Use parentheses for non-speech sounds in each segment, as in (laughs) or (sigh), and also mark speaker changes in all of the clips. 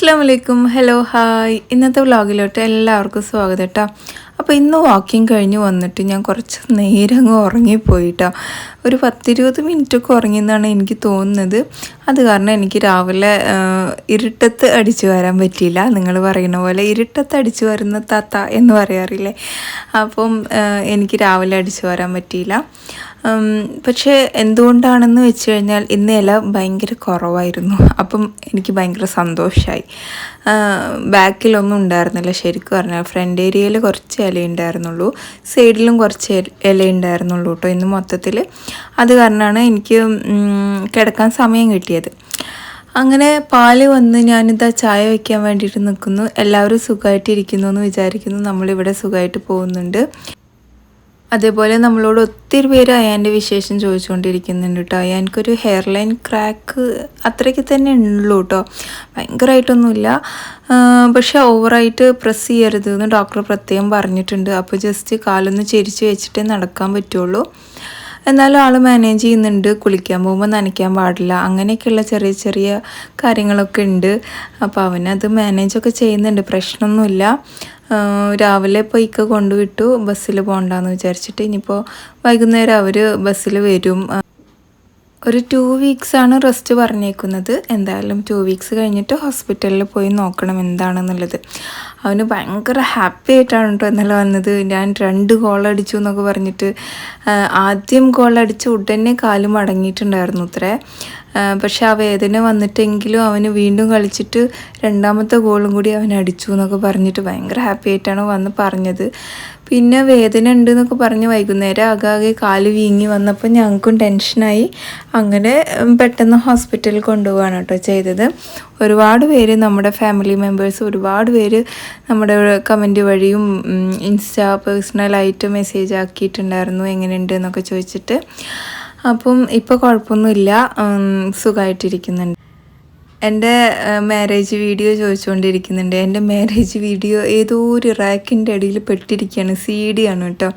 Speaker 1: അസ്സാം വലൈക്കും hello hi ഇന്നത്തെ വ്ളോഗിലോട്ട് എല്ലാവർക്കും സ്വാഗതം കേട്ടോ അപ്പോൾ ഇന്ന് വാക്കിംഗ് കഴിഞ്ഞ് വന്നിട്ട് ഞാൻ കുറച്ച് നേരം അങ്ങ് ഉറങ്ങിപ്പോയിട്ടോ ഒരു പത്തിരുപത് മിനിറ്റൊക്കെ ഉറങ്ങിയെന്നാണ് എനിക്ക് തോന്നുന്നത്. അത് കാരണം എനിക്ക് രാവിലെ ഇരുട്ടത്ത് അടിച്ചു വരാൻ പറ്റിയില്ല. നിങ്ങൾ പറയുന്ന പോലെ ഇരുട്ടത്ത് അടിച്ചു വരുന്ന താത്ത എന്ന് പറയാറില്ലേ? അപ്പം എനിക്ക് രാവിലെ അടിച്ചു വരാൻ പറ്റിയില്ല. പക്ഷേ എന്തുകൊണ്ടാണെന്ന് വെച്ച് കഴിഞ്ഞാൽ ഇന്ന് ഇല ഭയങ്കര കുറവായിരുന്നു. അപ്പം എനിക്ക് ഭയങ്കര സന്തോഷമായി ബാക്കിലൊന്നും ഉണ്ടായിരുന്നില്ല. ശരിക്കും പറഞ്ഞാൽ ഫ്രണ്ട് ഏരിയയിൽ കുറച്ച് ഇല ഉണ്ടായിരുന്നുള്ളൂ സൈഡിലും കുറച്ച് ഇല ഉണ്ടായിരുന്നുള്ളൂ കേട്ടോ ഇന്ന് മൊത്തത്തിൽ അത് കാരണമാണ് എനിക്ക് കിടക്കാൻ സമയം കിട്ടിയത്. അങ്ങനെ പാൽ വന്ന് ഞാനിതാ ചായ വയ്ക്കാൻ വേണ്ടിയിട്ട് നിൽക്കുന്നു എല്ലാവരും സുഖമായിട്ടിരിക്കുന്നു എന്ന് വിചാരിക്കുന്നു. നമ്മളിവിടെ സുഖമായിട്ട് പോകുന്നുണ്ട്. അതേപോലെ നമ്മളോട് ഒത്തിരി പേര് അയാന്റെ വിശേഷം ചോദിച്ചുകൊണ്ടിരിക്കുന്നുണ്ട് കേട്ടോ. അയാൻക്കൊരു ഹെയർ ലൈൻ ക്രാക്ക് അത്രയ്ക്ക് തന്നെ ഉള്ളൂ കേട്ടോ. ഭയങ്കരമായിട്ടൊന്നുമില്ല പക്ഷെ ഓവറായിട്ട് പ്രസ് ചെയ്യരുത് എന്ന് ഡോക്ടർ പ്രത്യേകം പറഞ്ഞിട്ടുണ്ട്. അപ്പോൾ ജസ്റ്റ് കാലൊന്ന് ചെരിച്ച് വെച്ചിട്ടേ നടക്കാൻ പറ്റുള്ളൂ. എന്നാലും ആൾ മാനേജ് ചെയ്യുന്നുണ്ട്. കുളിക്കാൻ പോകുമ്പോൾ നനയ്ക്കാൻ പാടില്ല. അങ്ങനെയൊക്കെയുള്ള ചെറിയ ചെറിയ കാര്യങ്ങളൊക്കെ ഉണ്ട്. അപ്പോൾ അവനത് മാനേജൊക്കെ ചെയ്യുന്നുണ്ട്. പ്രശ്നമൊന്നുമില്ല. രാവിലെ ഇപ്പോൾ ഇക്ക കൊണ്ടുവിട്ടു. ബസ്സിൽ പോകണ്ടെന്ന് വിചാരിച്ചിട്ട് ഇനിയിപ്പോൾ വൈകുന്നേരം അവർ ബസ്സിൽ വരും. ഒരു ടു വീക്സാണ് റെസ്റ്റ് പറഞ്ഞേക്കുന്നത്. എന്തായാലും ടു വീക്സ് കഴിഞ്ഞിട്ട് ഹോസ്പിറ്റലിൽ പോയി നോക്കണം എന്താണെന്നുള്ളത്. അവന് ഭയങ്കര ഹാപ്പി ആയിട്ടാണ് കേട്ടോ ഇന്നലെ വന്നത്. ഞാൻ രണ്ട് ഗോൾ അടിച്ചു എന്നൊക്കെ പറഞ്ഞിട്ട് ആദ്യം ഗോൾ അടിച്ച് ഉടനെ കാലും മടങ്ങിയിട്ടുണ്ടായിരുന്നു അത്രേ. പക്ഷെ ആ വേദന വന്നിട്ടെങ്കിലും അവന് വീണ്ടും കളിച്ചിട്ട് രണ്ടാമത്തെ ഗോളും കൂടി അവൻ അടിച്ചു എന്നൊക്കെ പറഞ്ഞിട്ട് ഭയങ്കര ഹാപ്പി ആയിട്ടാണ് വന്ന് പറഞ്ഞത്. പിന്നെ വേദന ഉണ്ട് എന്നൊക്കെ പറഞ്ഞ് വൈകുന്നേരം ആകാകെ കാൽ വീങ്ങി വന്നപ്പോൾ ഞങ്ങൾക്കും ടെൻഷനായി അങ്ങനെ പെട്ടെന്ന് ഹോസ്പിറ്റലിൽ കൊണ്ടുപോവാണ് കേട്ടോ ചെയ്തത്. ഒരുപാട് പേര് നമ്മുടെ ഫാമിലി മെമ്പേഴ്സ് ഒരുപാട് പേര് നമ്മുടെ കമന്റ് വഴിയും ഇൻസ്റ്റാ പേഴ്സണലായിട്ട് മെസ്സേജ് ആക്കിയിട്ടുണ്ടായിരുന്നു. എങ്ങനെയുണ്ട് എന്നൊക്കെ ചോദിച്ചിട്ട്. അപ്പം ഇപ്പോൾ കുഴപ്പമൊന്നുമില്ല സുഖമായിട്ടിരിക്കുന്നുണ്ട് എന്റെ മാരേജ് വീഡിയോ ചോദിച്ചുകൊണ്ടിരിക്കുന്നുണ്ട് എന്റെ മാരേജ് വീഡിയോ ഏതോ ഒരു റാക്കിന്റെ അടിയിൽ പെട്ടിരിക്കുകയാണ്. സി ഡി ആണ് കേട്ടോ.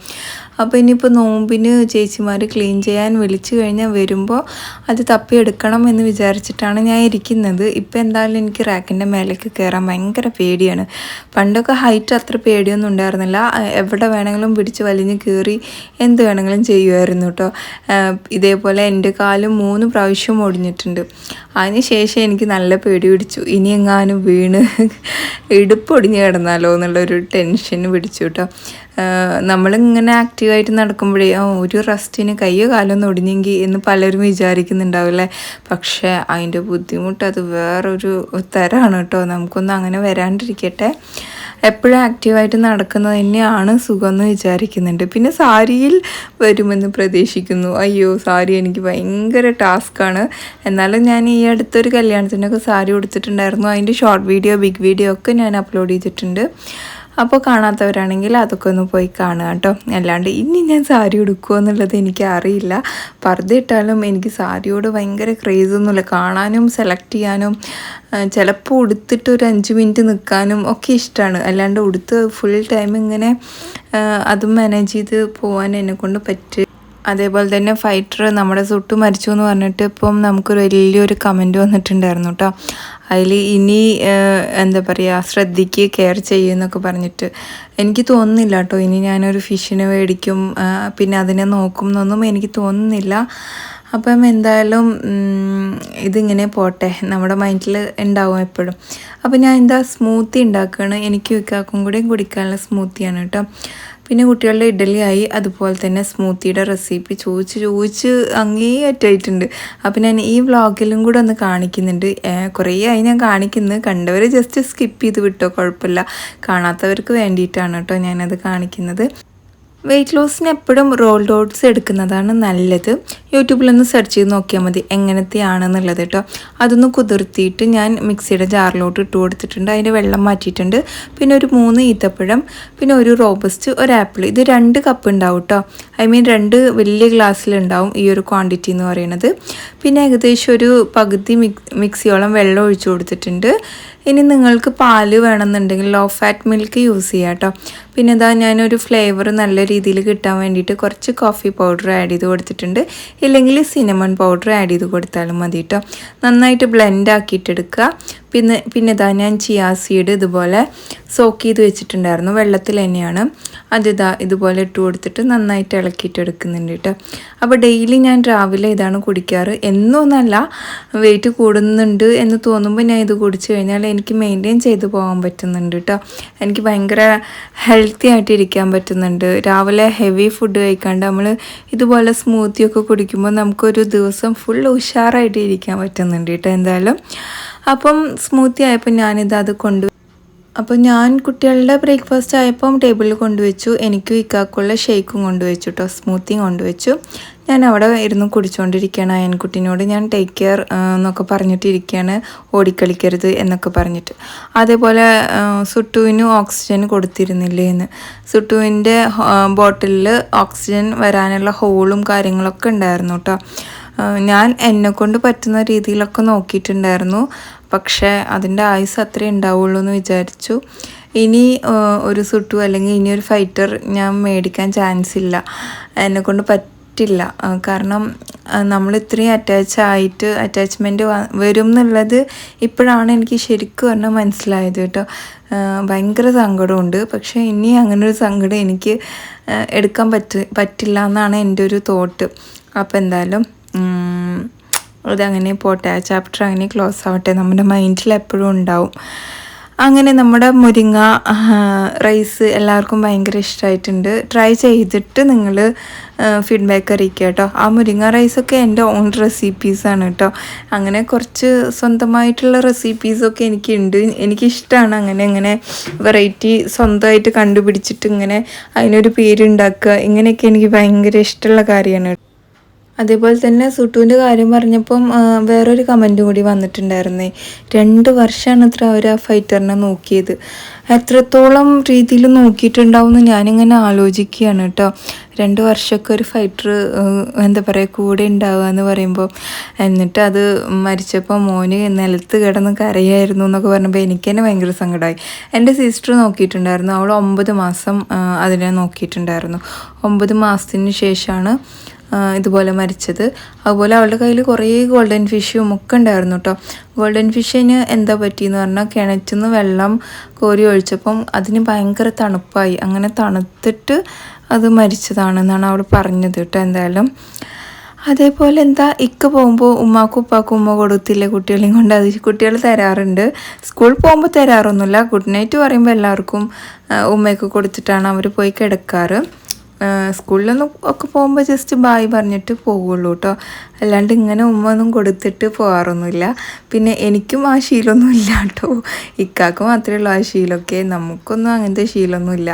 Speaker 1: അപ്പോൾ ഇനിയിപ്പോൾ നോമ്പിന് ചേച്ചിമാർ ക്ലീൻ ചെയ്യാൻ വിളിച്ചു കഴിഞ്ഞാൽ വരുമ്പോൾ അത് തപ്പിയെടുക്കണം എന്ന് വിചാരിച്ചിട്ടാണ് ഞാൻ ഇരിക്കുന്നത്. ഇപ്പോൾ എന്തായാലും എനിക്ക് റാക്കിന്റെ മേലേക്ക് കയറാൻ ഭയങ്കര പേടിയാണ്. പണ്ടൊക്കെ ഹൈറ്റ് അത്ര പേടിയൊന്നും ഉണ്ടായിരുന്നില്ല. എവിടെ വേണമെങ്കിലും പിടിച്ച് വലിഞ്ഞ് കയറി എന്ത് വേണമെങ്കിലും ചെയ്യുമായിരുന്നു കേട്ടോ. ഇതേപോലെ എന്റെ കാലും മൂന്ന് പ്രാവശ്യം ഒടിഞ്ഞിട്ടുണ്ട്. അതിന് ശേഷം എനിക്ക് നല്ല പേടി പിടിച്ചു. ഇനി എങ്ങാനും വീണ് (laughs) ഇടുപ്പൊടിഞ്ഞ് കിടന്നാലോ എന്നുള്ളൊരു ടെൻഷൻ പിടിച്ചു കേട്ടോ. നമ്മളിങ്ങനെ ആക്റ്റീവായിട്ട് നടക്കുമ്പോഴേ ഒരു റെസ്റ്റിന് കയ്യോ കാലൊന്നും ഒടിഞ്ഞെങ്കിൽ എന്ന് പലരും വിചാരിക്കുന്നുണ്ടാവില്ലേ? പക്ഷേ അതിന്റെ ബുദ്ധിമുട്ട് അത് വേറൊരു തരമാണ് കേട്ടോ. നമുക്കൊന്നും അങ്ങനെ വരാണ്ടിരിക്കട്ടെ. എപ്പോഴും ആക്റ്റീവായിട്ട് നടക്കുന്നത് തന്നെയാണ് സുഖമെന്ന് വിചാരിക്കുന്നുണ്ട്. പിന്നെ സാരിയിൽ വരുമെന്ന് പ്രതീക്ഷിക്കുന്നു. അയ്യോ സാരി എനിക്ക് ഭയങ്കര ടാസ്ക്കാണ് എന്നാലും ഞാൻ ഈ അടുത്തൊരു കല്യാണത്തിനൊക്കെ സാരി കൊടുത്തിട്ടുണ്ടായിരുന്നു അതിന്റെ ഷോർട്ട് വീഡിയോ ബിഗ് വീഡിയോ ഒക്കെ ഞാൻ അപ്ലോഡ് ചെയ്തിട്ടുണ്ട്. അപ്പോൾ കാണാത്തവരാണെങ്കിൽ അതൊക്കെ ഒന്ന് പോയി കാണുക കേട്ടോ. അല്ലാണ്ട് ഇനി ഞാൻ സാരി ഉടുക്കുമോ എന്നുള്ളത് എനിക്ക് അറിയില്ല. പർദ്ദ ഇട്ടാലും എനിക്ക് സാരിയോട് ഭയങ്കര ക്രേസ് ഒന്നുമില്ല. കാണാനും സെലക്ട് ചെയ്യാനും ചിലപ്പോൾ ഉടുത്തിട്ട് ഒരു അഞ്ച് മിനിറ്റ് നിൽക്കാനും ഒക്കെ ഇഷ്ടമാണ്. അല്ലാണ്ട് ഉടുത്ത് ഫുൾ ടൈം ഇങ്ങനെ അതും മാനേജ് ചെയ്ത് പോകാൻ എന്നെക്കൊണ്ട് പറ്റും അതേപോലെ തന്നെ ഫൈറ്റർ നമ്മുടെ സുട്ടു മരിച്ചു എന്ന് പറഞ്ഞിട്ട് ഇപ്പം നമുക്കൊരു വലിയൊരു കമന്റ് വന്നിട്ടുണ്ടായിരുന്നു കേട്ടോ അതിൽ ഇനി എന്താ പറയുക ശ്രദ്ധിക്ക് കെയർ ചെയ്യുമെന്നൊക്കെ പറഞ്ഞിട്ട്. എനിക്ക് തോന്നുന്നില്ല കേട്ടോ ഇനി ഞാനൊരു ഫിഷിനെ മേടിക്കും പിന്നെ അതിനെ നോക്കും എന്നൊന്നും എനിക്ക് തോന്നുന്നില്ല. അപ്പം എന്തായാലും ഇതിങ്ങനെ പോട്ടെ. നമ്മുടെ മൈൻഡിൽ ഉണ്ടാവും എപ്പോഴും. അപ്പം ഞാൻ എന്താ സ്മൂത്തി ഉണ്ടാക്കുകയാണ് എനിക്ക് വിൽക്കാക്കും കൂടെയും കുടിക്കാനുള്ള സ്മൂത്തിയാണ് കേട്ടോ പിന്നെ കുട്ടികളുടെ ഇഡലിയായി അതുപോലെ തന്നെ സ്മൂത്തിയുടെ റെസിപ്പി ചോദിച്ച് ചോദിച്ച് അങ്ങേയറ്റായിട്ടുണ്ട് അപ്പം ഞാൻ ഈ വ്ളോഗിലും കൂടെ ഒന്ന് കാണിക്കുന്നുണ്ട്. കുറേ ആയി ഞാൻ കാണിക്കുന്നത് കണ്ടവർ ജസ്റ്റ് സ്കിപ്പ് ചെയ്ത് വിട്ടോ കുഴപ്പമില്ല. കാണാത്തവർക്ക് വേണ്ടിയിട്ടാണ് കേട്ടോ ഞാനത് കാണിക്കുന്നത്. വെയിറ്റ് ലോസിന് എപ്പോഴും റോൾ ഡോട്ട്സ് എടുക്കുന്നതാണ് നല്ലത്. യൂട്യൂബിലൊന്ന് സെർച്ച് ചെയ്ത് നോക്കിയാൽ മതി എങ്ങനത്തെയാണെന്നുള്ളത് കേട്ടോ. അതൊന്ന് കുതിർത്തിയിട്ട് ഞാൻ മിക്സിയുടെ ജാറിലോട്ട് ഇട്ട് കൊടുത്തിട്ടുണ്ട്. അതിന്റെ വെള്ളം മാറ്റിയിട്ടുണ്ട്. പിന്നെ ഒരു മൂന്ന് ഈത്തപ്പഴം പിന്നെ ഒരു റോബസ്റ്റ് ഒരു ആപ്പിൾ ഇത് രണ്ട് കപ്പ് ഉണ്ടാവും കേട്ടോ. ഐ മീൻ രണ്ട് വലിയ ഗ്ലാസ്സിലുണ്ടാവും ഈ ഒരു ക്വാണ്ടിറ്റി എന്ന് പറയുന്നത്. പിന്നെ ഏകദേശം ഒരു പകുതി മിക്സിയോളം വെള്ളം ഒഴിച്ചു കൊടുത്തിട്ടുണ്ട്. ഇനി നിങ്ങൾക്ക് പാൽ വേണമെന്നുണ്ടെങ്കിൽ ലോ ഫാറ്റ് മിൽക്ക് യൂസ് ചെയ്യാം കേട്ടോ പിന്നെ ഇതാ ഞാനൊരു ഫ്ലേവർ നല്ല രീതിയിൽ കിട്ടാൻ വേണ്ടിയിട്ട് കുറച്ച് കോഫി പൗഡർ ആഡ് ചെയ്ത് കൊടുത്തിട്ടുണ്ട്. ഇല്ലെങ്കിൽ സിനമൺ പൗഡർ ആഡ് ചെയ്ത് കൊടുത്താലും മതി കേട്ടോ നന്നായിട്ട് ബ്ലെൻഡ് ആക്കിയിട്ടെടുക്കുക. പിന്നെ പിന്നെ ഇതാ ഞാൻ ചിയാ സീഡ് ഇതുപോലെ സോക്ക് ചെയ്ത് വെച്ചിട്ടുണ്ടായിരുന്നു. വെള്ളത്തിൽ തന്നെയാണ്. അതിതാ ഇതുപോലെ ഇട്ട് കൊടുത്തിട്ട് നന്നായിട്ട് ഇളക്കിയിട്ട് എടുക്കുന്നുണ്ട് കേട്ടോ. അപ്പോൾ ഡെയിലി ഞാൻ രാവിലെ ഇതാണ് കുടിക്കാറ്. എന്നൊന്നല്ല വെയിറ്റ് കൂടുന്നുണ്ട് എന്ന് തോന്നുമ്പോൾ ഞാൻ ഇത് കുടിച്ചു കഴിഞ്ഞാൽ എനിക്ക് മെയിന്റെയിൻ ചെയ്ത് പോകാൻ പറ്റുന്നുണ്ട് കേട്ടോ. എനിക്ക് ഭയങ്കര ഹെൽത്തി ആയിട്ട് ഇരിക്കാൻ പറ്റുന്നുണ്ട്. രാവിലെ ഹെവി ഫുഡ് കഴിക്കാണ്ട് നമ്മൾ ഇതുപോലെ സ്മൂത്തി ഒക്കെ കുടിക്കുമ്പോൾ നമുക്കൊരു ദിവസം ഫുൾ ഉഷാറായിട്ട് ഇരിക്കാൻ പറ്റുന്നുണ്ട് കേട്ടോ എന്തായാലും. അപ്പം സ്മൂത്തി ആയപ്പോൾ ഞാനിത് അത് കൊണ്ടു അപ്പോൾ ഞാൻ കുട്ടികളുടെ ബ്രേക്ക്ഫാസ്റ്റ് ആയപ്പം ടേബിളിൽ കൊണ്ടുവച്ചു. എനിക്കും ഇക്കാക്കുള്ള ഷേക്കും കൊണ്ടുവച്ചു കേട്ടോ സ്മൂത്തിയും കൊണ്ടുവച്ചു. ഞാൻ അവിടെ ഇരുന്ന് കുടിച്ചുകൊണ്ടിരിക്കുകയാണ് അയൻകുട്ടിനോട് ഞാൻ ടേക്ക് കെയർ എന്നൊക്കെ പറഞ്ഞിട്ടിരിക്കുകയാണ് ഓടിക്കളിക്കരുത് എന്നൊക്കെ പറഞ്ഞിട്ട്. അതേപോലെ സുട്ടുവിന് ഓക്സിജൻ കൊടുത്തിരുന്നില്ലേ എന്ന്. സുട്ടുവിന്റെ ബോട്ടിലിൽ ഓക്സിജൻ വരാനുള്ള ഹോളും കാര്യങ്ങളൊക്കെ ഉണ്ടായിരുന്നു കേട്ടോ ഞാൻ എന്നെ കൊണ്ട് പറ്റുന്ന രീതിയിലൊക്കെ നോക്കിയിട്ടുണ്ടായിരുന്നു. പക്ഷേ അതിന്റെ ആയുസ് അത്രേ ഉണ്ടാവുള്ളൂ എന്ന് വിചാരിച്ചു. ഇനി ഒരു സുട്ടു അല്ലെങ്കിൽ ഇനി ഒരു ഫൈറ്റർ ഞാൻ മേടിക്കാൻ ചാൻസ് ഇല്ല. എന്നെ കൊണ്ട് പറ്റില്ല. കാരണം നമ്മൾ ഇത്രയും അറ്റാച്ച് ആയിട്ട് അറ്റാച്ച്മെന്റ് വരും എന്നുള്ളത് ഇപ്പോഴാണ് എനിക്ക് ശരിക്കും പറഞ്ഞാൽ മനസ്സിലായത് കേട്ടോ. ഭയങ്കര സങ്കടമുണ്ട്. പക്ഷേ ഇനി അങ്ങനൊരു സങ്കടം എനിക്ക് എടുക്കാൻ പറ്റ പറ്റില്ല എന്നാണ് എന്റെ ഒരു തോട്ട് അപ്പോൾ എന്തായാലും ഉം, അതങ്ങനെ പോട്ടെ ആ ചാപ്റ്റർ അങ്ങനെ ക്ലോസ് ആവട്ടെ. നമ്മുടെ മൈൻഡിൽ എപ്പോഴും ഉണ്ടാവും. അങ്ങനെ നമ്മുടെ മുരിങ്ങ റൈസ് എല്ലാവർക്കും ഭയങ്കര ഇഷ്ടമായിട്ടുണ്ട് ട്രൈ ചെയ്തിട്ട് നിങ്ങൾ ഫീഡ്ബാക്ക് അറിയിക്കുക കേട്ടോ. ആ മുരിങ്ങ റൈസൊക്കെ എന്റെ ഓൺ റെസിപ്പീസാണ് കേട്ടോ. അങ്ങനെ കുറച്ച് സ്വന്തമായിട്ടുള്ള റെസിപ്പീസൊക്കെ എനിക്കുണ്ട്. എനിക്കിഷ്ടമാണ് അങ്ങനെ അങ്ങനെ വെറൈറ്റി സ്വന്തമായിട്ട് കണ്ടുപിടിച്ചിട്ട് ഇങ്ങനെ അതിനൊരു പേരുണ്ടാക്കുക. ഇങ്ങനെയൊക്കെ എനിക്ക് ഭയങ്കര ഇഷ്ടമുള്ള കാര്യമാണ് അതേപോലെ തന്നെ സുട്ടുവിന്റെ കാര്യം പറഞ്ഞപ്പം വേറൊരു കമന്റും കൂടി വന്നിട്ടുണ്ടായിരുന്നേ. രണ്ട് വർഷമാണ് ഇത്ര അവർ ആ ഫൈറ്ററിനെ നോക്കിയത്. എത്രത്തോളം രീതിയിൽ നോക്കിയിട്ടുണ്ടാവും എന്ന് ഞാനിങ്ങനെ ആലോചിക്കുകയാണ് കേട്ടോ. രണ്ട് വർഷമൊക്കെ ഒരു ഫൈറ്റർ എന്താ പറയുക കൂടെ ഉണ്ടാവുക എന്ന് പറയുമ്പോൾ എന്നിട്ട് അത് മരിച്ചപ്പോൾ മോന് നിലത്ത് കിടന്ന് കരയായിരുന്നു എന്നൊക്കെ പറഞ്ഞപ്പോൾ എനിക്ക് തന്നെ ഭയങ്കര സങ്കടമായി. എന്റെ സിസ്റ്റർ നോക്കിയിട്ടുണ്ടായിരുന്നു. അവൾ ഒമ്പത് മാസം അതിനെ നോക്കിയിട്ടുണ്ടായിരുന്നു. ഒമ്പത് മാസത്തിന് ശേഷമാണ് ഇതുപോലെ മരിച്ചത്. അതുപോലെ അവളുടെ കയ്യിൽ കുറേ ഗോൾഡൻ ഫിഷും ഒക്കെ ഉണ്ടായിരുന്നു കേട്ടോ ഗോൾഡൻ ഫിഷിന് എന്താ പറ്റിയെന്ന് പറഞ്ഞാൽ കിണറ്റിൽ വെള്ളം കോരി ഒഴിച്ചപ്പം അതിന് ഭയങ്കര തണുപ്പായി. അങ്ങനെ തണുത്തിട്ട് അത് മരിച്ചതാണെന്നാണ് അവൾ പറഞ്ഞത് കേട്ടോ എന്തായാലും. അതേപോലെ എന്താ ഇക്ക പോകുമ്പോൾ ഉമ്മാക്കും ഉപ്പാക്കും ഉമ്മ കൊടുത്തില്ല കുട്ടികളെയും കൊണ്ട്? അത് കുട്ടികൾ തരാറുണ്ട്. സ്കൂളിൽ പോകുമ്പോൾ തരാറൊന്നുമില്ല. ഗുഡ് നൈറ്റ് പറയുമ്പോൾ എല്ലാവർക്കും ഉമ്മയൊക്കെ കൊടുത്തിട്ടാണ് അവർ പോയി കിടക്കാറ്. സ്കൂളിലൊന്നും ഒക്കെ പോകുമ്പോൾ ജസ്റ്റ് ബായ് പറഞ്ഞിട്ട് പോകുള്ളൂ കേട്ടോ അല്ലാണ്ട് ഇങ്ങനെ ഉമ്മ ഒന്നും കൊടുത്തിട്ട് പോകാറൊന്നുമില്ല പിന്നെ എനിക്കും ആ ശീലമൊന്നും ഇല്ല കേട്ടോ ഇക്കാക്ക് മാത്രമേ ഉള്ളൂ ആ ശീലമൊക്കെ. നമുക്കൊന്നും അങ്ങനത്തെ ശീലമൊന്നുമില്ല.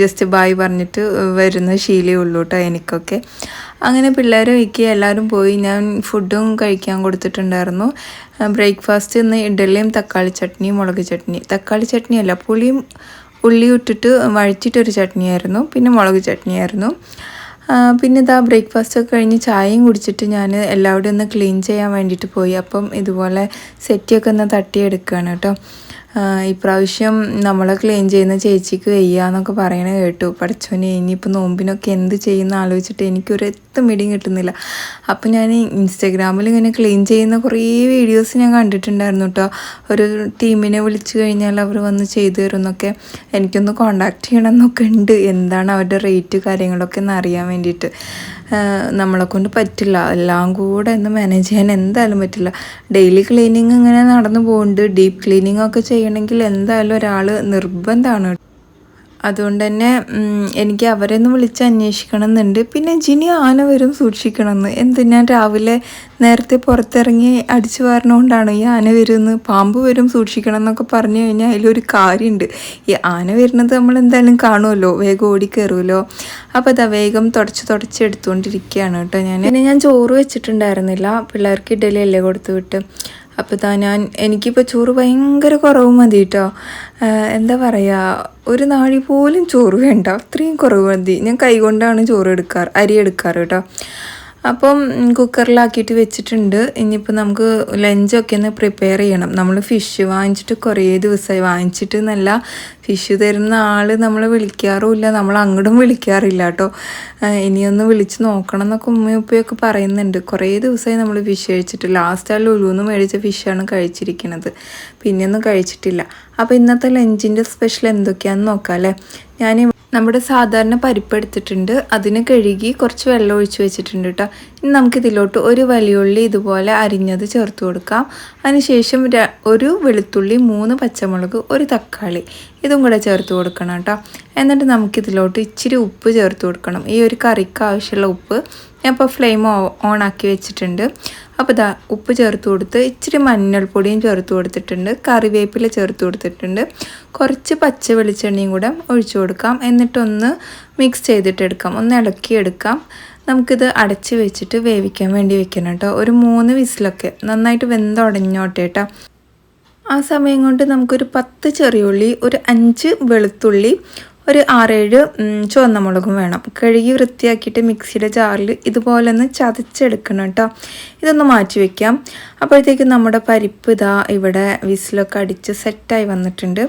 Speaker 1: ജസ്റ്റ് ബായ് പറഞ്ഞിട്ട് വരുന്ന ശീലേ ഉള്ളൂ കേട്ടോ എനിക്കൊക്കെ. അങ്ങനെ പിള്ളേരെ വയ്ക്കുക എല്ലാവരും പോയി ഞാൻ ഫുഡും കഴിക്കാൻ കൊടുത്തിട്ടുണ്ടായിരുന്നു. ബ്രേക്ക്ഫാസ്റ്റ് ഇന്ന് ഇഡലിയും തക്കാളി ചട്നിയും മുളക് ചട്നി. തക്കാളി ചട്നി അല്ല പുളിയും ഉള്ളി ഇട്ടിട്ട് വഴിച്ചിട്ടൊരു ചട്നിയായിരുന്നു. പിന്നെ മുളക് ചട്നിയായിരുന്നു. പിന്നെ ഇതാ ബ്രേക്ക്ഫാസ്റ്റ് ഒക്കെ കഴിഞ്ഞ് ചായയും കുടിച്ചിട്ട് ഞാൻ എല്ലാവരും ഒന്ന് ക്ലീൻ ചെയ്യാൻ വേണ്ടിയിട്ട് പോയി. അപ്പം ഇതുപോലെ സെറ്റിയൊക്കെ ഒന്ന് തട്ടിയെടുക്കുകയാണ് കേട്ടോ. ഇപ്രാവശ്യം നമ്മളെ ക്ലീൻ ചെയ്യുന്ന ചേച്ചിക്ക് വയ്യാന്നൊക്കെ പറയണ കേട്ടു. പഠിച്ചോനെ ഇനിയിപ്പോൾ നോമ്പിനൊക്കെ എന്ത് ചെയ്യുന്ന ആലോചിച്ചിട്ട് എനിക്കൊരു എത്തും മിടിയും കിട്ടുന്നില്ല. അപ്പോൾ ഞാൻ ഇൻസ്റ്റഗ്രാമിൽ ഇങ്ങനെ ക്ലീൻ ചെയ്യുന്ന കുറേ വീഡിയോസ് ഞാൻ കണ്ടിട്ടുണ്ടായിരുന്നു കേട്ടോ ഒരു ടീമിനെ വിളിച്ചു കഴിഞ്ഞാൽ അവർ വന്ന് ചെയ്തു തരും എന്നൊക്കെ. എനിക്കൊന്ന് കോണ്ടാക്ട് ചെയ്യണം എന്നൊക്കെ ഉണ്ട്. എന്താണ് അവരുടെ റേറ്റ് കാര്യങ്ങളൊക്കെ ഒന്ന് അറിയാൻ വേണ്ടിയിട്ട്. നമ്മളെ കൊണ്ട് പറ്റില്ല. എല്ലാം കൂടെ ഒന്ന് മാനേജ് ചെയ്യാൻ എന്തായാലും പറ്റില്ല. ഡെയിലി ക്ലീനിങ് ഇങ്ങനെ നടന്നു പോകുന്നുണ്ട് ഡീപ്പ് ക്ലീനിങ് ഒക്കെ ചെയ്യണമെങ്കിൽ എന്തായാലും ഒരാൾ നിർബന്ധമാണ് അതുകൊണ്ട് തന്നെ എനിക്ക് അവരെ ഒന്ന് വിളിച്ച് അന്വേഷിക്കണം എന്നുണ്ട് പിന്നെ ജിനി ആന വരും സൂക്ഷിക്കണമെന്ന്. എന്ത് ഞാൻ രാവിലെ നേരത്തെ പുറത്തിറങ്ങി അടിച്ചു വരണോണ്ടാണ് ഈ ആന വരുമെന്ന് പാമ്പ് വരും സൂക്ഷിക്കണം എന്നൊക്കെ പറഞ്ഞു കഴിഞ്ഞാൽ അതിലൊരു കാര്യമുണ്ട്. ഈ ആന വരുന്നത് നമ്മൾ എന്തായാലും കാണുമല്ലോ. വേഗം ഓടി കയറുമല്ലോ. അപ്പോൾ അതാ വേഗം തുടച്ച് തുടച്ച് എടുത്തുകൊണ്ടിരിക്കുകയാണ് കേട്ടോ ഞാൻ പിന്നെ ഞാൻ ചോറ് വെച്ചിട്ടുണ്ടായിരുന്നില്ല. പിള്ളേർക്ക് ഇഡലി അല്ലേ കൊടുത്തു വിട്ട്. അപ്പോൾ താ ഞാൻ എനിക്കിപ്പോൾ ചോറ് ഭയങ്കര കുറവ് മതി കേട്ടോ എന്താ പറയുക ഒരു നാഴി പോലും ചോറ് വേണ്ട. അത്രയും കുറവ് മതി. ഞാൻ കൈ കൊണ്ടാണ് ചോറ് എടുക്കാറ് അരി എടുക്കാറ് കേട്ടോ. അപ്പം കുക്കറിലാക്കിയിട്ട് വെച്ചിട്ടുണ്ട്. ഇനിയിപ്പോൾ നമുക്ക് ലഞ്ചൊക്കെ ഒന്ന് പ്രിപ്പയർ ചെയ്യണം. നമ്മൾ ഫിഷ് വാങ്ങിച്ചിട്ട് കുറേ ദിവസമായി വാങ്ങിച്ചിട്ട് നല്ല ഫിഷ് തരുന്ന ആൾ നമ്മൾ വിളിക്കാറുമില്ല. നമ്മൾ അങ്ങോട്ടും വിളിക്കാറില്ല കേട്ടോ. ഇനിയൊന്ന് വിളിച്ച് നോക്കണം എന്നൊക്കെ ഉമ്മയും ഉപ്പയൊക്കെ പറയുന്നുണ്ട്. കുറേ ദിവസമായി നമ്മൾ ഫിഷ് കഴിച്ചിട്ട്. ലാസ്റ്റ് ആ ലുലുന്ന് മേടിച്ച ഫിഷാണ് കഴിച്ചിരിക്കുന്നത് പിന്നെയൊന്നും കഴിച്ചിട്ടില്ല. അപ്പോൾ ഇന്നത്തെ ലഞ്ചിന്റെ സ്പെഷ്യൽ എന്തൊക്കെയാണെന്ന് നോക്കാം അല്ലേ? ഞാൻ നമ്മുടെ സാധാരണ പരിപ്പ് എടുത്തിട്ടുണ്ട്. അതിന് കഴുകി കുറച്ച് വെള്ളം ഒഴിച്ച് വെച്ചിട്ടുണ്ട് കേട്ടോ ഇനി നമുക്കിതിലോട്ട് ഒരു വലിയുള്ളി ഇതുപോലെ അരിഞ്ഞത് ചേർത്ത് കൊടുക്കാം. അതിനുശേഷം ഒരു വെളുത്തുള്ളി മൂന്ന് പച്ചമുളക് ഒരു തക്കാളി. ഇതും കൂടെ ചേർത്ത് കൊടുക്കണം കേട്ടോ. എന്നിട്ട് നമുക്കിതിലോട്ട് ഇച്ചിരി ഉപ്പ് ചേർത്ത് കൊടുക്കണം. ഈ ഒരു കറിക്ക് ആവശ്യമുള്ള ഉപ്പ് ഞാൻ ഇപ്പോൾ ഫ്ലെയിം ഓൺ ആക്കി വെച്ചിട്ടുണ്ട്. അപ്പോൾ ഇതാ ഉപ്പ് ചേർത്ത് കൊടുത്ത് ഇച്ചിരി മഞ്ഞൾപ്പൊടിയും ചേർത്ത് കൊടുത്തിട്ടുണ്ട്. കറിവേപ്പില ചേർത്ത് കൊടുത്തിട്ടുണ്ട്. കുറച്ച് പച്ച വെളിച്ചെണ്ണയും കൂടെ ഒഴിച്ചു കൊടുക്കാം. എന്നിട്ടൊന്ന് മിക്സ് ചെയ്തിട്ടെടുക്കാം. ഒന്ന് ഇളക്കിയെടുക്കാം. നമുക്കിത് അടച്ച് വെച്ചിട്ട് വേവിക്കാൻ വേണ്ടി വെക്കണം കേട്ടോ. ഒരു മൂന്ന് വിസിലൊക്കെ നന്നായിട്ട് വെന്തുടഞ്ഞോട്ടെ കേട്ടോ. ആ സമയം കൊണ്ട് നമുക്കൊരു പത്ത് ചെറിയുള്ളി ഒരു അഞ്ച് വെളുത്തുള്ളി ഒരു ആറേഴ് ചുവന്ന മുളകും വേണം. കഴുകി വൃത്തിയാക്കിയിട്ട് മിക്സിയുടെ ജാറിൽ ഇതുപോലെ ഒന്ന് ചതച്ചെടുക്കണം കേട്ടോ ഇതൊന്ന് മാറ്റി വെക്കാം. അപ്പോഴത്തേക്കും നമ്മുടെ പരിപ്പ് ഇതാ ഇവിടെ വിസിലൊക്കെ അടിച്ച് സെറ്റായി വന്നിട്ടുണ്ട്.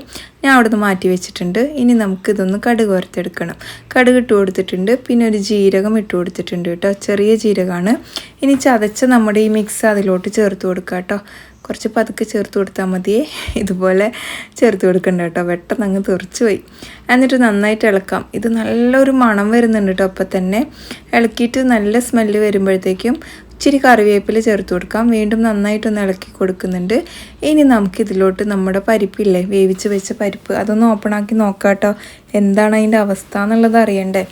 Speaker 1: ഞാൻ അവിടെ നിന്ന് മാറ്റി വെച്ചിട്ടുണ്ട്. ഇനി നമുക്ക് ഇതൊന്ന് കടുക് വറുത്തെടുക്കണം. കടുക് ഇട്ട് കൊടുത്തിട്ടുണ്ട്. പിന്നെ ഒരു ജീരകം ഇട്ട് കൊടുത്തിട്ടുണ്ട് കേട്ടോ ചെറിയ ജീരകമാണ് ഇനി ചതച്ച നമ്മുടെ ഈ മിക്സ് അതിലോട്ട് ചേർത്ത് കൊടുക്കാം കേട്ടോ കുറച്ച് പതുക്കെ ചേർത്ത് കൊടുത്താൽ മതിയേ. ഇതുപോലെ ചേർത്ത് കൊടുക്കണ്ട കേട്ടോ. പെട്ടെന്ന് അങ്ങ് തെറിച്ച് പോയി എന്നിട്ട് നന്നായിട്ട് ഇളക്കാം. ഇത് നല്ലൊരു മണം വരുന്നുണ്ട് കേട്ടോ അപ്പം തന്നെ. ഇളക്കിയിട്ട് നല്ല സ്മെല്ല് വരുമ്പോഴത്തേക്കും ഇച്ചിരി കറിവേപ്പില ചേർത്ത് കൊടുക്കാം. വീണ്ടും നന്നായിട്ടൊന്ന് ഇളക്കി കൊടുക്കുന്നുണ്ട്. ഇനി നമുക്ക് ഇതിലോട്ട് നമ്മുടെ പരിപ്പില്ലേ? വേവിച്ച് വെച്ച പരിപ്പ്. അതൊന്ന് ഓപ്പണാക്കി നോക്കാം കേട്ടോ എന്താണ് അതിന്റെ അവസ്ഥ എന്നുള്ളത് അറിയണ്ടേ?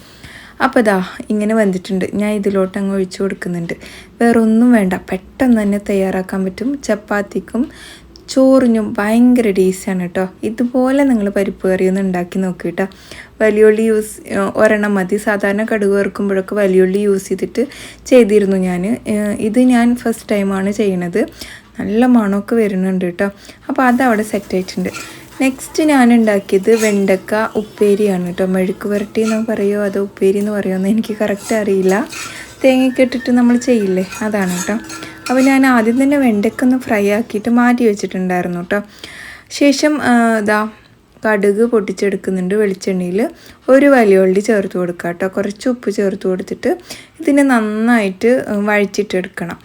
Speaker 1: അപ്പോൾ ഇതാ ഇങ്ങനെ വന്നിട്ടുണ്ട്. ഞാൻ ഇതിലോട്ട് അങ്ങ് ഒഴിച്ചു കൊടുക്കുന്നുണ്ട്. വേറെ ഒന്നും വേണ്ട. പെട്ടെന്ന് തന്നെ തയ്യാറാക്കാൻ പറ്റും. ചപ്പാത്തിക്കും ചോറിനും ഭയങ്കര ടേസ്റ്റാണ് കേട്ടോ ഇതുപോലെ നിങ്ങൾ പരിപ്പ് കറി ഒന്ന് ഉണ്ടാക്കി നോക്കി കേട്ടോ വലിയുള്ളി യൂസ് ഒരെണ്ണം മതി. സാധാരണ കടുക് വറുക്കുമ്പോഴൊക്കെ വലിയുള്ളി യൂസ് ചെയ്തിട്ട് ചെയ്തിരുന്നു ഞാൻ ഇത് ഞാൻ ഫസ്റ്റ് ടൈമാണ് ചെയ്യണത്. നല്ല മണമൊക്കെ വരുന്നുണ്ട് കേട്ടോ അപ്പോൾ അതവിടെ സെറ്റ് ആയിട്ടുണ്ട്. നെക്സ്റ്റ് ഞാൻ ഉണ്ടാക്കിയത് വെണ്ടക്ക ഉപ്പേരിയാണ് കേട്ടോ. മെഴുക്ക് വരട്ടി എന്ന് പറയുമോ അതോ ഉപ്പേരി എന്ന് പറയുമോ എന്ന് എനിക്ക് കറക്റ്റ് അറിയില്ല. തേങ്ങയൊക്കെ ഇട്ടിട്ട് നമ്മൾ ചെയ്യില്ലേ? അതാണ് കേട്ടോ. അപ്പോൾ ഞാൻ ആദ്യം തന്നെ വെണ്ടക്ക ഒന്ന് ഫ്രൈ ആക്കിയിട്ട് മാറ്റി വെച്ചിട്ടുണ്ടായിരുന്നു കേട്ടോ. ശേഷം ഇതാ കടുക് പൊട്ടിച്ചെടുക്കുന്നുണ്ട് വെളിച്ചെണ്ണയിൽ ഒരു വലിയുള്ളി ചേർത്ത് കൊടുക്കുക കേട്ടോ. കുറച്ച് ഉപ്പ് ചേർത്ത് കൊടുത്തിട്ട് ഇതിനെ നന്നായിട്ട് വഴിച്ചിട്ടെടുക്കണം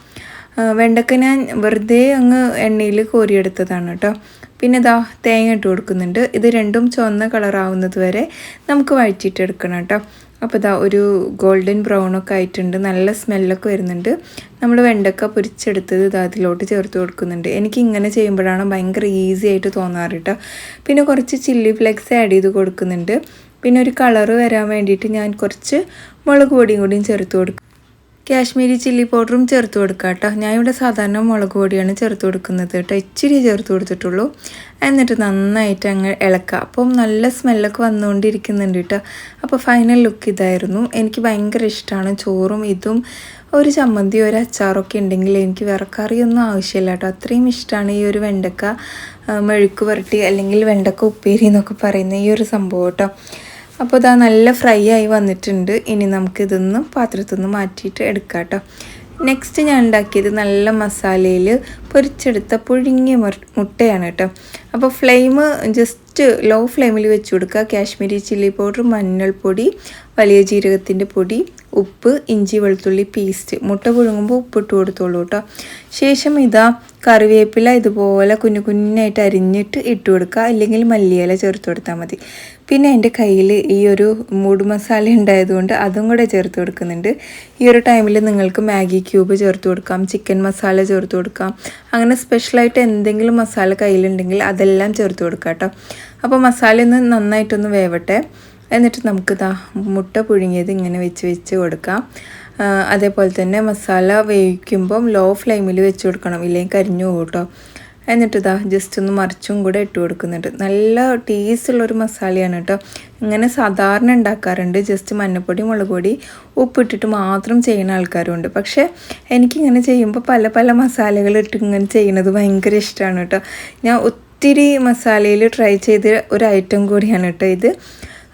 Speaker 1: വെണ്ടക്ക ഞാൻ വെറുതെ അങ്ങ് എണ്ണയിൽ കോരിയെടുത്തതാണ് കേട്ടോ. പിന്നെ ഇതാ തേങ്ങ ഇട്ട് കൊടുക്കുന്നുണ്ട്. ഇത് രണ്ടും ചുവന്ന കളറാവുന്നത് വരെ നമുക്ക് വഴറ്റിയിട്ടെടുക്കണം കേട്ടോ. അപ്പോൾ ഇതാ ഒരു ഗോൾഡൻ ബ്രൗൺ ഒക്കെ ആയിട്ടുണ്ട്. നല്ല സ്മെല്ലൊക്കെ വരുന്നുണ്ട്. നമ്മൾ വെണ്ടക്ക പൊരിച്ചെടുത്തത് ഇത് അതിലോട്ട് ചേർത്ത് കൊടുക്കുന്നുണ്ട്. എനിക്ക് ഇങ്ങനെ ചെയ്യുമ്പോഴാണ് ഭയങ്കര ഈസി ആയിട്ട് തോന്നാറ് കേട്ടോ. പിന്നെ കുറച്ച് ചില്ലി ഫ്ലെക്സ് ആഡ് ചെയ്ത് കൊടുക്കുന്നുണ്ട്. പിന്നെ ഒരു കളറ് വരാൻ വേണ്ടിയിട്ട് ഞാൻ കുറച്ച് മുളക് പൊടിയും കൂടിയും ചേർത്ത് കൊടുക്കും. കാശ്മീരി ചില്ലി പൗഡറും ചേർത്ത് കൊടുക്കുക കേട്ടോ ഞാനിവിടെ സാധാരണ മുളക് പൊടിയാണ് ചേർത്ത് കൊടുക്കുന്നത് കേട്ടോ ഇച്ചിരി ചേർത്ത് കൊടുത്തിട്ടുള്ളൂ. എന്നിട്ട് നന്നായിട്ട് അങ്ങ് ഇളക്കുക അപ്പം നല്ല സ്മെല്ലൊക്കെ വന്നുകൊണ്ടിരിക്കുന്നുണ്ട് കേട്ടോ അപ്പോൾ ഫൈനൽ ലുക്ക് ഇതായിരുന്നു. എനിക്ക് ഭയങ്കര ഇഷ്ടമാണ് ചോറും ഇതും. ഒരു ചമ്മന്തി ഒരു അച്ചാറൊക്കെ ഉണ്ടെങ്കിൽ എനിക്ക് വേറെ കറിയൊന്നും ആവശ്യമില്ല കേട്ടോ അത്രയും ഇഷ്ടമാണ് ഈ ഒരു വെണ്ടക്ക മെഴുക്ക് പുരട്ടി അല്ലെങ്കിൽ വെണ്ടക്ക ഉപ്പേരി എന്നൊക്കെ പറയുന്ന ഈ ഒരു സംഭവം കേട്ടോ അപ്പോൾ ഇതാ നല്ല ഫ്രൈ ആയി വന്നിട്ടുണ്ട്. ഇനി നമുക്കിതൊന്ന് പാത്രത്തിൽ നിന്ന് മാറ്റിയിട്ട് എടുക്കാം കേട്ടോ നെക്സ്റ്റ് ഞാൻ ഉണ്ടാക്കിയത് നല്ല മസാലയിൽ പൊരിച്ചെടുത്ത പുഴുങ്ങിയ മുട്ടയാണ് കേട്ടോ. അപ്പോൾ ഫ്ലെയിം ജസ്റ്റ് ലോ ഫ്ലെയിമിൽ വെച്ച് കൊടുക്കുക. കാശ്മീരി ചില്ലി പൗഡർ മഞ്ഞൾപ്പൊടി വലിയ ജീരകത്തിന്റെ പൊടി ഉപ്പ് ഇഞ്ചി വെളുത്തുള്ളി പേസ്റ്റ് മുട്ട പുഴുങ്ങുമ്പോൾ ഉപ്പിട്ട് കൊടുത്തോളൂ കേട്ടോ. ശേഷം ഇതാ കറിവേപ്പില ഇതുപോലെ കുഞ്ഞു കുഞ്ഞായിട്ട് അരിഞ്ഞിട്ട് ഇട്ട് കൊടുക്കുക. അല്ലെങ്കിൽ മല്ലിയില ചേർത്ത് കൊടുത്താൽ മതി. പിന്നെ എന്റെ കയ്യിൽ ഈ ഒരു മൂട് മസാല ഉണ്ടായതുകൊണ്ട് അതും കൂടെ ചേർത്ത് കൊടുക്കുന്നുണ്ട്. ഈ ഒരു ടൈമിൽ നിങ്ങൾക്ക് മാഗി ക്യൂബ് ചേർത്ത് കൊടുക്കാം ചിക്കൻ മസാല ചേർത്ത് കൊടുക്കാം. അങ്ങനെ സ്പെഷ്യലായിട്ട് എന്തെങ്കിലും മസാല കയ്യിലുണ്ടെങ്കിൽ അതെല്ലാം ചേർത്ത് കൊടുക്കാം കേട്ടോ. അപ്പോൾ മസാല ഒന്ന് നന്നായിട്ടൊന്ന് വേവട്ടെ. എന്നിട്ട് നമുക്ക് ദാ മുട്ട പുഴുങ്ങിയത് ഇങ്ങനെ വെച്ച് വെച്ച് കൊടുക്കാം. അതേപോലെ തന്നെ മസാല വേവിക്കുമ്പം ലോ ഫ്ലെയിമിൽ വെച്ച് കൊടുക്കണം. ഇല്ലെങ്കിൽ കരിഞ്ഞു പോകും കേട്ടോ. എന്നിട്ട് ഇതാ ജസ്റ്റ് ഒന്ന് മറിച്ചും കൂടെ ഇട്ട് കൊടുക്കുന്നുണ്ട്. നല്ല ടേസ്റ്റുള്ളൊരു മസാലയാണ് കേട്ടോ ഇങ്ങനെ സാധാരണ ഉണ്ടാക്കാറുണ്ട് ജസ്റ്റ് മഞ്ഞപ്പൊടി മുളക് പൊടി ഉപ്പിട്ടിട്ട് മാത്രം ചെയ്യുന്ന ആൾക്കാരുണ്ട്. പക്ഷേ എനിക്കിങ്ങനെ ചെയ്യുമ്പോൾ പല പല മസാലകൾ ഇട്ട് ഇങ്ങനെ ചെയ്യുന്നത് ഭയങ്കര ഇഷ്ടമാണ് കേട്ടോ ഞാൻ ഒത്തിരി മസാലയിൽ ട്രൈ ചെയ്ത ഒരു ഐറ്റം കൂടിയാണ് കേട്ടോ ഇത്.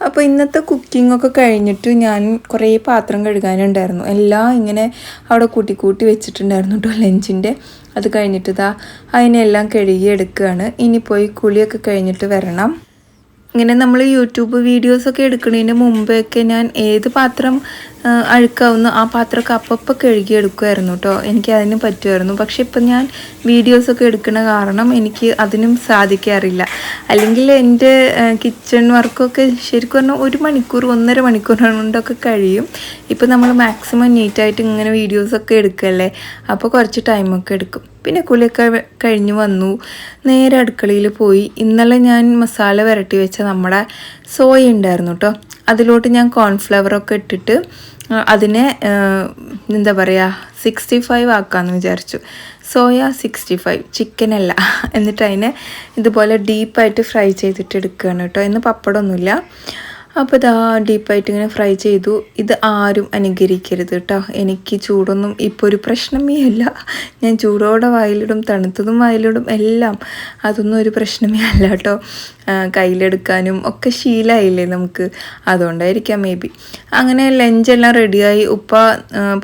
Speaker 1: അപ്പോൾ ഇന്നത്തെ കുക്കിംഗ് ഒക്കെ കഴിഞ്ഞിട്ട് ഞാൻ കുറേ പാത്രം കഴുകാനുണ്ടായിരുന്നു. എല്ലാം ഇങ്ങനെ അവിടെ കൂട്ടി കൂട്ടി വെച്ചിട്ടുണ്ടായിരുന്നു കേട്ടോ ലഞ്ചിന്റെ അത് കഴിഞ്ഞിട്ട് ഇതാ അതിനെല്ലാം കഴുകി എടുക്കുകയാണ് ഇനി പോയി കുളിയൊക്കെ കഴിഞ്ഞിട്ട് വരണം. ഇങ്ങനെ നമ്മൾ യൂട്യൂബ് വീഡിയോസൊക്കെ എടുക്കുന്നതിന് മുമ്പൊക്കെ ഞാൻ ഏത് പാത്രം അഴുക്കാവുന്ന ആ പാത്രമൊക്കെ അപ്പപ്പോൾ കഴുകി എടുക്കുമായിരുന്നു കേട്ടോ. എനിക്ക് അതിന് പറ്റുമായിരുന്നു. പക്ഷെ ഇപ്പം ഞാൻ വീഡിയോസൊക്കെ എടുക്കുന്ന കാരണം എനിക്ക് അതിനും സാധിക്കാറില്ല. അല്ലെങ്കിൽ എന്റെ കിച്ചൺ വർക്കൊക്കെ ശരിക്കും പറഞ്ഞാൽ ഒരു മണിക്കൂർ ഒന്നര മണിക്കൂർ കൊണ്ടൊക്കെ കഴിയും. ഇപ്പം നമ്മൾ മാക്സിമം നീറ്റായിട്ട് ഇങ്ങനെ വീഡിയോസൊക്കെ എടുക്കല്ലേ? അപ്പോൾ കുറച്ച് ടൈമൊക്കെ എടുക്കും. പിന്നെ കുളിയൊക്കെ കഴിഞ്ഞ് വന്നു. നേരെ അടുക്കളയിൽ പോയി. ഇന്നലെ ഞാൻ മസാല വരട്ടി വെച്ച നമ്മുടെ സോയ ഉണ്ടായിരുന്നു കേട്ടോ അതിലോട്ട് ഞാൻ കോൺഫ്ലവറൊക്കെ ഇട്ടിട്ട് അതിനെ എന്താ പറയുക സിക്സ്റ്റി ഫൈവ് ആക്കാമെന്ന് വിചാരിച്ചു. സോയ സിക്സ്റ്റി ഫൈവ് ചിക്കനല്ല എന്നിട്ട് അതിനെ ഇതുപോലെ ഡീപ്പായിട്ട് ഫ്രൈ ചെയ്തിട്ട് എടുക്കുകയാണ് കേട്ടോ ഇന്ന് പപ്പടമൊന്നുമില്ല. അപ്പോൾ ഇതാ ഡീപ്പായിട്ട് ഇങ്ങനെ ഫ്രൈ ചെയ്തു. ഇത് ആരും അനുകരിക്കരുത് കേട്ടോ എനിക്ക് ചൂടൊന്നും ഇപ്പോൾ ഒരു പ്രശ്നമേ അല്ല. ഞാൻ ചൂടോടെ വായിലിടും തണുത്തതും വായിലിടും എല്ലാം. അതൊന്നും ഒരു പ്രശ്നമേ അല്ല കേട്ടോ കയ്യിലെടുക്കാനും ഒക്കെ ശീലമായില്ലേ നമുക്ക്? അതുകൊണ്ടായിരിക്കാം മേ ബി അങ്ങനെ ലഞ്ചെല്ലാം റെഡിയായി ഉപ്പ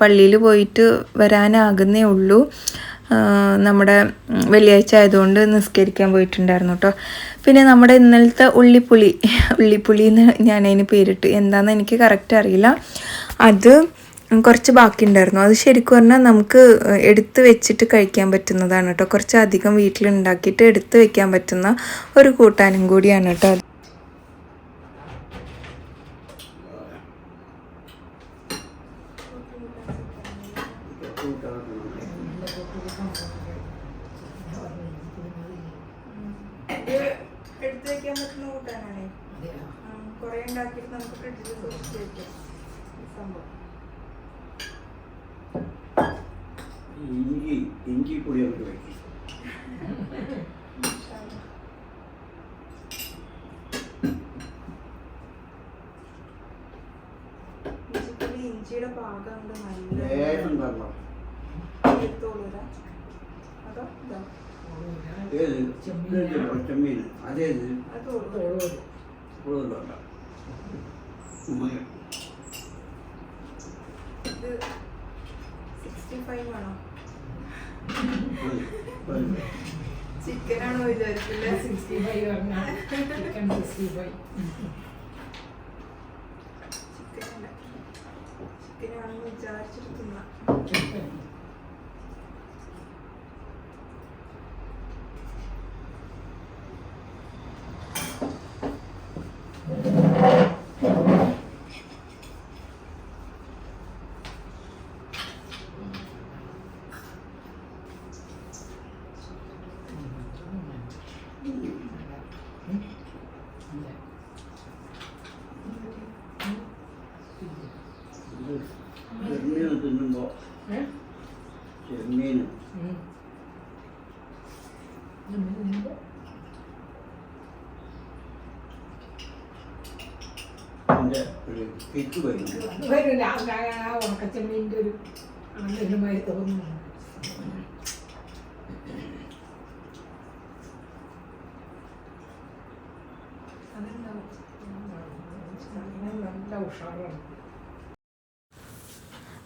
Speaker 1: പള്ളിയിൽ പോയിട്ട് വരാനാകുന്നേ ഉള്ളൂ. നമ്മുടെ വെള്ളിയാഴ്ച ആയതുകൊണ്ട് നിസ്കരിക്കാൻ പോയിട്ടുണ്ടായിരുന്നു കേട്ടോ പിന്നെ നമ്മുടെ ഇന്നലത്തെ ഉള്ളിപ്പുളി ഉള്ളിപ്പുളി എന്ന് ഞാൻ അതിന് പേരിട്ട് എന്താണെന്ന് എനിക്ക് കറക്റ്റ് അറിയില്ല. അത് കുറച്ച് ബാക്കി ഉണ്ടായിരുന്നു അത് ശരിക്കും പറഞ്ഞാൽ നമുക്ക് എടുത്ത് വെച്ചിട്ട് കഴിക്കാൻ പറ്റുന്നതാണ് കേട്ടോ കുറച്ച് അധികം വീട്ടിലുണ്ടാക്കിയിട്ട് എടുത്ത് വെക്കാൻ പറ്റുന്ന ഒരു കൂട്ടാനും കൂടിയാണ് കേട്ടോ Thank എടുത്ത് വെക്കാൻ പറ്റുന്ന കൂട്ടാനാണേ കുറേ ഉണ്ടാക്കിയിട്ട് നമുക്ക് ഫ്രിഡ്ജിൽ സൂക്ഷിച്ച് വെക്കാം സംഭവം
Speaker 2: ഇഞ്ചി ഇഞ്ചി പൊടി നമുക്ക് വയ്ക്കും
Speaker 1: ഇഞ്ചിപ്പുളി ഇഞ്ചിയുടെ പാകം ഉണ്ട് നല്ല
Speaker 2: ലേശം തരണം
Speaker 1: എടുത്തോളൂരാ. അതോ ഇതോ?
Speaker 2: ഏത് ഇത്. ചെമ്മീൻ അതേത്
Speaker 1: അത് തോളൂ.
Speaker 2: കൂടുതലുണ്ട
Speaker 1: ഇത് 65 ആണോ? ചിക്കൻ ആണോ ഫൈവ് ചിക്കൻ അല്ല ചിക്കൻ ആണെന്ന് വിചാരിച്ചിട്ട് തിന്നാം
Speaker 2: ചെമ്മീൻ തിന്നുമ്പോ ചെമ്മീൻ അതിന്റെ ഒരു വരും.
Speaker 3: വരില്ല. ആ ഉണക്കച്ചെമ്മീന്റെ ഒരു ആന്തരികമായി തോന്നുന്നു നല്ല ഉഷാറാണ്.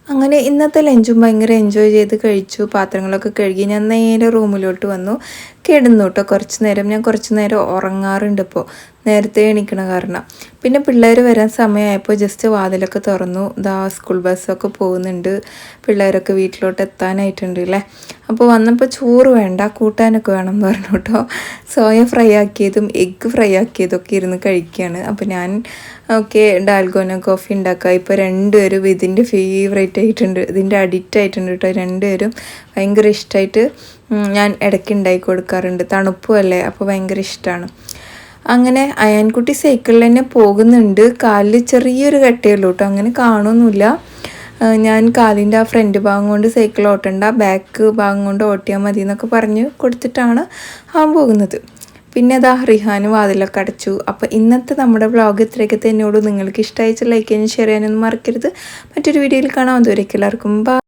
Speaker 1: അങ്ങനെ ഇന്നത്തെ ലഞ്ചും ഭയങ്കര എൻജോയ് ചെയ്ത് കഴിച്ചു. പാത്രങ്ങളൊക്കെ കഴുകി ഞാൻ നേരെ റൂമിലോട്ട് വന്നു. കിടന്നു കേട്ടോ കുറച്ച് നേരം ഞാൻ കുറച്ച് നേരം ഉറങ്ങാറുണ്ട് ഇപ്പോൾ നേരത്തെ എണീക്കണ കാരണം. പിന്നെ പിള്ളേർ വരാൻ സമയമായപ്പോൾ ജസ്റ്റ് വാതിലൊക്കെ തുറന്നു. ഇതാ സ്കൂൾ ബസ്സൊക്കെ പോകുന്നുണ്ട്. പിള്ളേരൊക്കെ വീട്ടിലോട്ട് എത്താനായിട്ടുണ്ട് അല്ലേ അപ്പോൾ വന്നപ്പോൾ ചോറ് വേണ്ട കൂട്ടാനൊക്കെ വേണം എന്ന് പറഞ്ഞു കേട്ടോ സോയ ഫ്രൈ ആക്കിയതും എഗ്ഗ് ഫ്രൈ ആക്കിയതൊക്കെ ഇരുന്ന് കഴിക്കുകയാണ് അപ്പോൾ ഞാൻ ഓക്കെ ഡാൽഗോന കോഫി ഉണ്ടാക്കുക ഇപ്പോൾ രണ്ടുപേരും ഇതിന്റെ ഫേവറേറ്റ് ആയിട്ടുണ്ട്. ഇതിന്റെ അഡിക്റ്റ് ആയിട്ടുണ്ട് കേട്ടോ രണ്ടുപേരും ഭയങ്കര ഇഷ്ടമായിട്ട് ഞാൻ ഇടയ്ക്ക് ഉണ്ടാക്കി കൊടുക്കാറുണ്ട്. തണുപ്പും അല്ലേ അപ്പോൾ ഭയങ്കര ഇഷ്ടമാണ്. അങ്ങനെ അയാൻകുട്ടി സൈക്കിളിൽ തന്നെ പോകുന്നുണ്ട്. കാലിൽ ചെറിയൊരു കട്ടയുള്ളൂ കേട്ടോ. അങ്ങനെ കാണുമൊന്നുമില്ല. ഞാൻ കാലിന്റെ ആ ഫ്രണ്ട് ഭാഗം കൊണ്ട് സൈക്കിൾ ഓട്ടണ്ട ബാക്ക് ഭാഗം കൊണ്ട് ഓട്ടിയാൽ മതി എന്നൊക്കെ പറഞ്ഞ് കൊടുത്തിട്ടാണ് അവൻ പോകുന്നത്. പിന്നെ അതാ റിഹാന് വാതിലൊക്കെ അടച്ചു. അപ്പോൾ ഇന്നത്തെ നമ്മുടെ വ്ളോഗ് ഇത്രയൊക്കെ തന്നെയുള്ളൂ നിങ്ങൾക്ക് ഇഷ്ടമായിച്ച ലൈക്ക് ചെയ്യാനും ഷെയർ ചെയ്യാനൊന്നും മറക്കരുത്. മറ്റൊരു വീഡിയോയിൽ കാണാം. അതുവരേക്കും എല്ലാവർക്കും